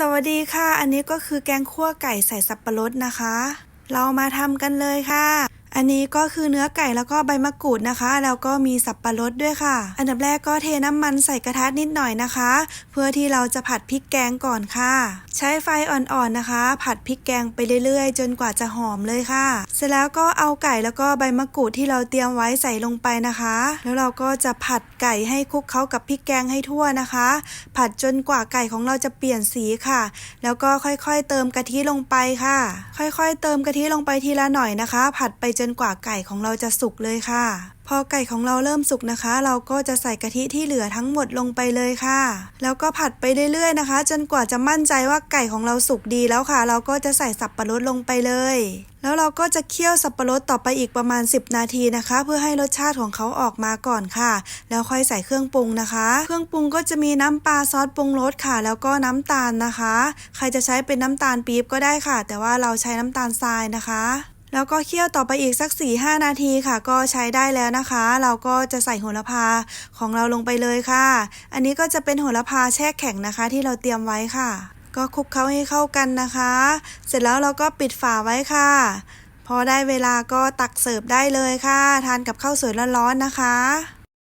สวัสดีค่ะ อันนี้ก็คือแกงคั่วไก่ใส่สับปะรดนะคะ เรามาทำกันเลยค่ะ อันนี้ก็คือเนื้อไก่แล้วก็ใบมะกรูดนะคะ แล้วก็มีสับปะรดด้วยค่ะ อันดับแรกก็เทน้ำมันใส่กระทะนิดหน่อยนะคะ เพื่อที่เราจะผัดพริกแกงก่อนค่ะ ใช้ไฟอ่อนๆนะคะ ผัดพริกแกงไปเรื่อยๆ จนกว่าจะหอมเลยค่ะ เสร็จแล้วก็เอาไก่แล้วก็ใบมะกรูดที่เราเตรียมไว้ใส่ลงไปนะคะ แล้วเราก็จะผัดไก่ให้คลุกเคล้ากับพริกแกงให้ทั่วนะคะ ผัดจนกว่าไก่ของเราจะเปลี่ยนสีค่ะ แล้วก็ค่อยๆเติมกะทิลงไปค่ะ ค่อยๆ เติมกะทิลงไปทีละหน่อยนะคะ ผัดไปจนนกว่าไก่ของเราจะสุกเลยค่ะ พอไก่ของเราเริ่มสุกนะคะ เราก็จะใส่กะทิที่เหลือทั้งหมดลงไปเลยค่ะ แล้วก็ผัดไปเรื่อยๆนะคะ จนกว่าจะมั่นใจว่าไก่ของเราสุกดีแล้วค่ะ เราก็จะใส่สับปะรดลงไปเลย แล้วเราก็จะเคี่ยวสับปะรดต่อไปอีกประมาณ 10 นาทีนะคะ เพื่อให้รสชาติของเขาออกมาก่อนค่ะ แล้วค่อยใส่เครื่องปรุงนะคะ เครื่องปรุงก็จะมีน้ำปลาซอสปรุงรสค่ะ แล้วก็น้ำตาลนะคะ ใครจะใช้เป็นน้ำตาลปี๊บก็ได้ค่ะ แต่ว่าเราใช้น้ำตาลทรายนะคะ แล้วก็เคี่ยวต่อไปอีกสัก 4-5 นาทีค่ะ ก็ใช้ได้แล้วนะคะ เราก็จะใส่โหระพาของเราลงไปเลยค่ะ อันนี้ก็จะเป็นโหระพาแช่แข็งนะคะ ที่เราเตรียมไว้ค่ะ ก็คลุกเคล้าให้เข้ากันนะคะ เสร็จแล้วเราก็ปิดฝาไว้ค่ะ พอได้เวลาก็ตักเสิร์ฟได้เลยค่ะ ทานกับข้าวสวยร้อนๆนะคะ